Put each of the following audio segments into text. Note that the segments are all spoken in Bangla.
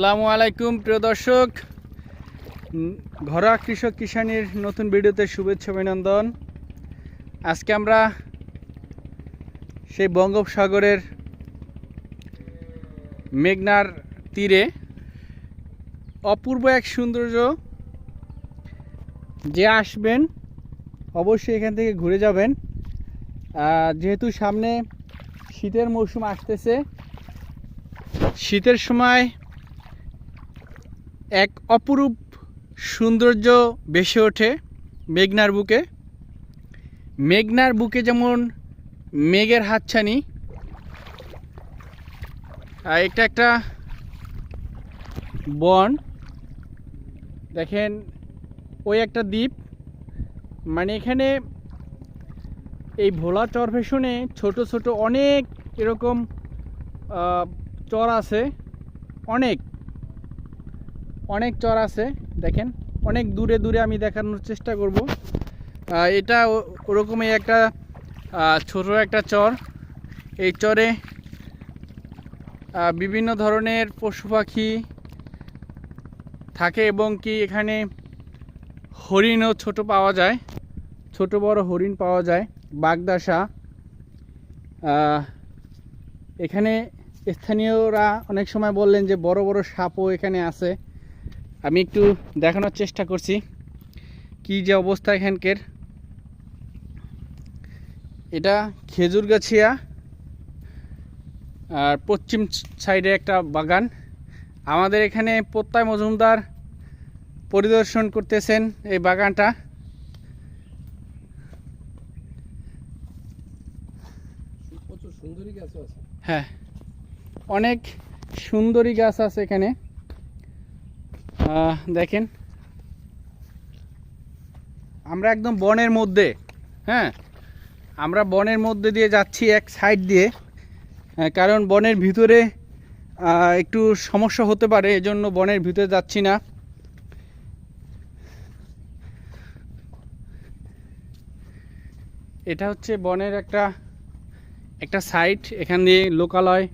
আসসালামু আলাইকুম, প্রিয় দর্শক। ঘরোয়া কৃষক কিষানির নতুন ভিডিওতে শুভেচ্ছা, অভিনন্দন। আজকে আমরা সেই বঙ্গোপসাগরের মেঘনার তীরে অপূর্ব এক সৌন্দর্য যে আসবেন, অবশ্যই এখান থেকে ঘুরে যাবেন। যেহেতু সামনে শীতের মৌসুম আসতেছে, শীতের সময় এক অপরূপ সৌন্দর্য ভেসে ওঠে মেঘনার বুকে। মেঘনার বুকে যেমন মেঘের হাতছানি, আর এটা একটা বন। দেখেন, ওই একটা দ্বীপ। মানে এখানে এই ভোলা চর ভেষণে ছোট ছোট অনেক এরকম চর আছে। অনেক। অনেক চর আছে, দেখেন। অনেক দূরে দূরে আমি দেখানোর চেষ্টা করব। এটা ওরকমই একটা ছোট একটা চর। এই চরে বিভিন্ন ধরনের পশু পাখি থাকে এবং কি এখানে হরিণও ছোট পাওয়া যায়। ছোট বড় হরিণ পাওয়া যায় বাগদাসা এখানে স্থানীয়রা অনেক সময় বললেন যে বড় বড় সাপও এখানে আছে। আমি একটু দেখানোর চেষ্টা করছি কি যে অবস্থা এখানকার। এটা খেজুরগাছিয়া আর পশ্চিম সাইডে একটা বাগান। আমাদের এখানে প্রত্যয় মজুমদার পরিদর্শন করতেছেন এই বাগানটা। হ্যাঁ অনেক সুন্দরী গাছ আছে এখানে। দেখেন। আমরা একদম বনের মধ্যে হ্যাঁ? আমরা বনের মধ্যে দিয়ে যাচ্ছি এক সাইড দিয়ে কারণ বনের ভিতরে একটু সমস্যা হতে পারে, এজন্য বনের ভিতরে যাচ্ছি না। এটা হচ্ছে বনের একটা একটা সাইট এখান দিয়ে লোকালয়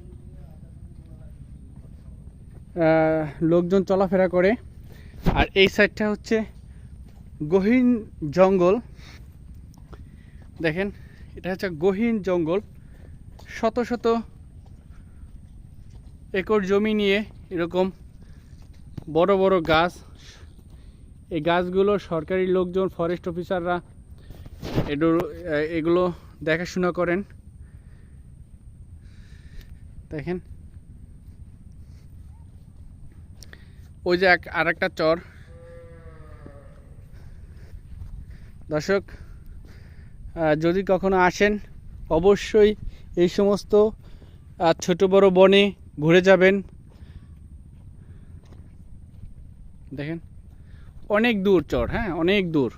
লোকজন চলাফেরা করে। আর এই সাইডটা হচ্ছে গহীন জঙ্গল। দেখেন, এটা হচ্ছে গহীন জঙ্গল। শত শত একর জমি নিয়ে এরকম বড় বড় গাছ। এই গাছগুলো সরকারি লোকজন ফরেস্ট অফিসাররা এগুলো এগুলো দেখাশোনা করেন। দেখেন ওই যে এক আর একটা চর। দর্শক যদি কখনো আসেন, অবশ্যই এই সমস্ত ছোট বড় বনে ঘুরে যাবেন। দেখেন, অনেক দূর চর হ্যাঁ অনেক দূর।